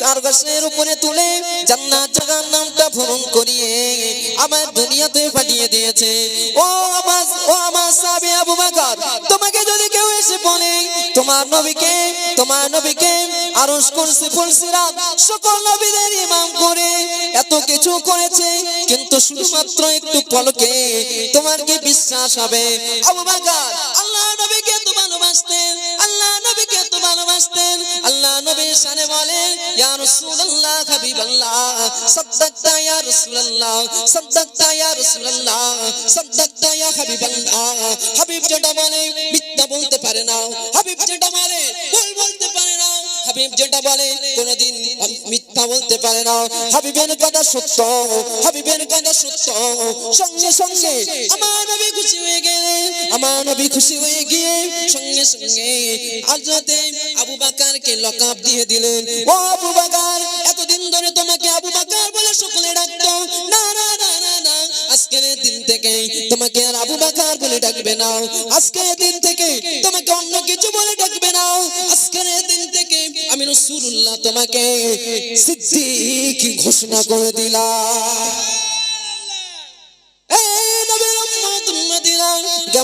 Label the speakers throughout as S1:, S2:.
S1: আকার গাছের উপরে তুলে জান্নাত জাহান্নামটা ভ্রমণ করিয়ে আমার দুনিয়াতে পাঠিয়ে দিয়েছে। ও আমার ও আমার সাহাবী আবু বকর, তোমাকে যদি কেউ এসে বলে, তোমার নবীকে তোমার নবীকে আরশ কুরসি ফুলসিরাত সকল নবীদের ইমাম করে এত কিছু করেছে, কিন্তু শুধুমাত্র একটু পলকে তোমার কি বিশ্বাস হবে? আবু বকর, আল্লাহ নবীকে তো ভালোবাসতেন, আল্লাহ নবীকে তো ভালোবাসতেন। আল্লাহ নবীর শানে বলেন ইয়া রাসূলুল্লাহ হাবিবাল্লাহ সাদ্দাকতা ইয়া রাসূলুল্লাহ সাদ্দাকতা ইয়া রাসূলুল্লাহ সাদ্দাকতা ইয়া হাবিবাল্লাহ হাবিব যেটা বলে মিথ্যা বলতে পারে না হাবিব যেটা বলে ভুল বলতে পারে না হাবিব যেটা বলে কোনোদিন মিথ্যা বলতে পারে না। হাবিবের কথা সত্য, হাবিবের কথা সত্য। সঙ্গে সঙ্গে আমার নবী খুশি হয়ে গেলে, আমার নবী খুশি হয়ে গিয়ে সঙ্গে সঙ্গে হযরতে আবু বকরকে লকব দিয়ে দিলেন। ও আবু বকর, এতদিন ধরে তোমাকে আবু বাকার বলে সকলে ডাকতো। না না না না না, আজকের দিন থেকে তোমাকে আর আবু বাকার বলে ডাকবে না। আজকের দিন থেকে তোমাকে অন্য কিছু বলে ডাকবে না। আমি রসুল্লাহ তোমাকে সিদ্দিক ঘোষণা করে দিলাম।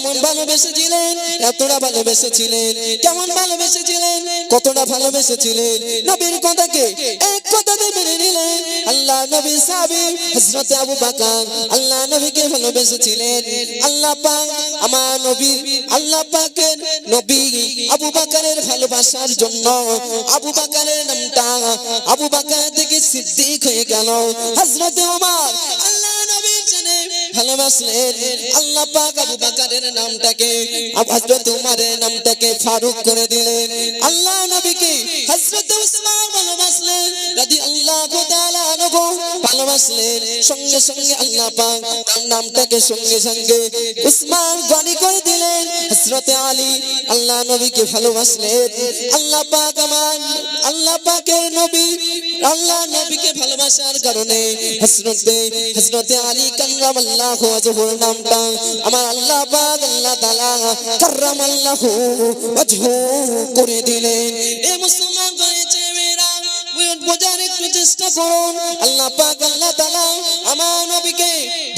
S1: কেমন ভালোবেসেছিলেন? এতটা ভালোবেসেছিলেন। কেমন ভালোবেসেছিলেন? কতটা ভালোবেসেছিলেন? নবীর কথাকে এক কথাতে মেনে নিলেন। আল্লাহ নবী সাহাবী হযরত আবু বকর, আল্লাহ নবীকে ভালোবেসেছিলেন। আল্লাহ পাক আমার নবী, আল্লাহ পাকের নবী আবু বকরের ভালোবাসার জন্য আবু বকরের নামটা আবু বকর থেকে সিদ্দিক হয়ে গেল। হযরত ওমর ভালোবাসলেন। আল্লাহ পাক আবু বাকারের নামটাকে হযরত উমরের নামটাকে ফারুক করে দিলেন। আল্লাহ নবীকে হযরত উসমান ভালোবাসলেন, রাদিয়াল্লাহু তাআলা আনহু ভালোবাসলেন। সঙ্গে সঙ্গে আল্লাহ পাক তার নামটাকে সঙ্গে সঙ্গে উসমান গনি করে দিলেন। হযরত আলী আল্লাহ নবীকে ভালোবাসলেন। আল্লাহ পাক আমার, আল্লাহ পাকের নবী, আল্লাহ নবীকে ভালোবাসার কারণে হযরতে হযরতে আলী কাল্লামাল্লাহু আজহুর নামটা আমার আল্লাহ পাক, আল্লাহ তাআলা কাররামাল্লাহু ওয়াজহু করে দিলেন। এ মুসলমান মেয়েরা বোঝার একটু চেষ্টা করুন। আল্লাহ পাক, আল্লাহ তাআলা আমার নবীকে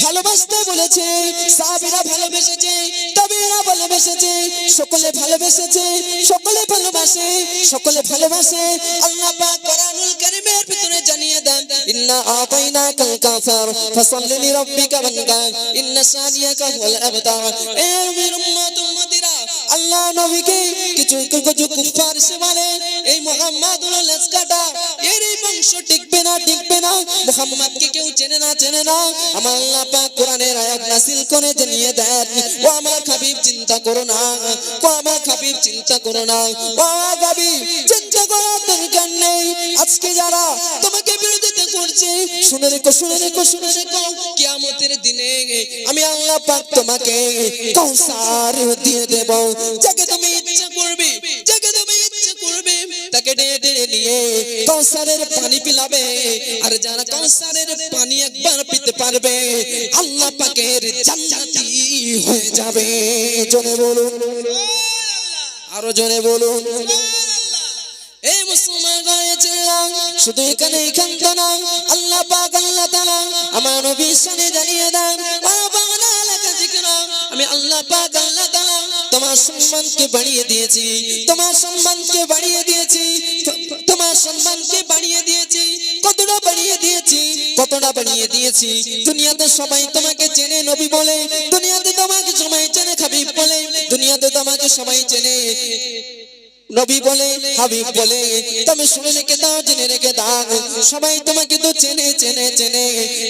S1: ভালোবাসতে বলেছে, সাহাবীরা ভালোবেসেছে তাবিরা ভালোবেসেছে, সকলে ভালোবেসেছে, সকলে ভালোবাসে সকলে ভালোবাসে। আল্লাহ পাক কোরআনুল কারীমের ভিতরে জানিয়ে দেন, ইন্না আতাইনাকাল কাসার ফাসাল্লি লিরাব্বিকা ওয়ানকার ইন্না সানিয়াকা হুয়াল আবতার। এ উম্মত উম্মতিরা আল্লাহ নবীকে কিছু কিছু কুফার সে এই মোহাম্মদ হলো লেসকাটা বংশ টিকবে না টিকবে না। মোহাম্মদকে কেউ চেনে না চেনে না। আমার আল্লাহ পাক কোরআনের আয়াত নাসিল করে জানিয়ে দেন, ও আমার খাবিব চিন্তা করো না। ও আমার খাবিব চিন্তা করো না। ও আমার চিন্তা করার দরকার নেই। আজকে যারা তোমাকে বিরোধিতা করছে? শুনে রেখো শুনে রেখো শুনে রেখো। কিয়ামতের দিনে আমি আল্লাহ পাক তোমাকে কৌসার দিয়ে দেব। যাকে তুমি ইচ্ছা করবে, যাকে তুমি ইচ্ছা করবে, তাকে টেনে টেনে নিয়ে কৌসারের পানি পিলাবে। আর যারা কৌসারের পানি একবার পিতে পারবে, আল্লাহ পাকের জান্নাতি হয়ে যাবে। জনে বলুন। আরও জনে বলুন। এই মুসলমান হয়েছিলাম শুধু এখানে এখানটা না, আল্লাহ পাক, আল্লাহ আমার নবীর জানিয়ে দেন আমি আল্লাহ পাক তোমার সম্মানকে বাড়িয়ে দিয়েছি, তোমার সম্মানকে বাড়িয়ে দিয়েছি, কতটা বাড়িয়ে দিয়েছি, কতটা বাড়িয়ে দিয়েছি। দুনিয়াতে সবাই তোমাকে চেনে নবী বলে, দুনিয়াতে তোমাকে সবাই চেনে খাবিব বলে, দুনিয়াতে তোমাকে সবাই চেনে। নবী বলে, হাবিব বলে তবে শুনে রেখে দাও, জেনে রেখে দাও। সবাই তোমাকে তো চেনে চেনে চেনে।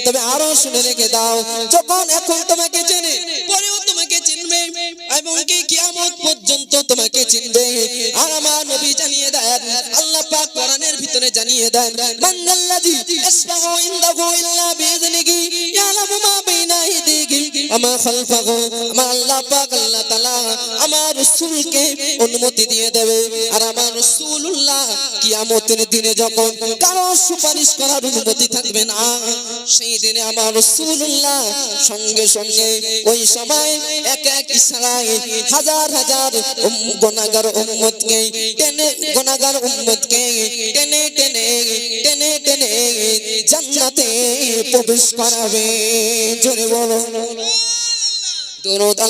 S1: তবে আরও শুনে রেখে দাও। যখন এখন তোমাকে চেনে, পরেও তোমাকে চিনবে। এবং কিয়ামত পর্যন্ত তোমাকে চিনবে। আর আমার নবী জানিয়ে দেন, আল্লাহ পাক কোরআনের ভিতরে জানিয়ে দেন মান্নাল্লাযী ইসবাহু ইনদাহু ইল্লা আমার খলফাগো আমার আল্লাহ পাক, আল্লাহ তাআলা আমার রাসূলকে অনুমতি দিয়ে দেবে। আর আমার রাসূলুল্লাহ কিয়ামতের দিনে যখন কারও সুপারিশ করার অনুমতি থাকবে না, সেই দিনে আমার রাসূলুল্লাহ সঙ্গে সঙ্গে ওই সময় এক এক ইশারায় হাজার হাজার গুনাহগার উম্মতকে টেনে গুনাহগার উম্মতকে টেনে টেনে টেনে টেনে জান্নাতে প্রবেশ করাবে। জোরে বলো। দরুদ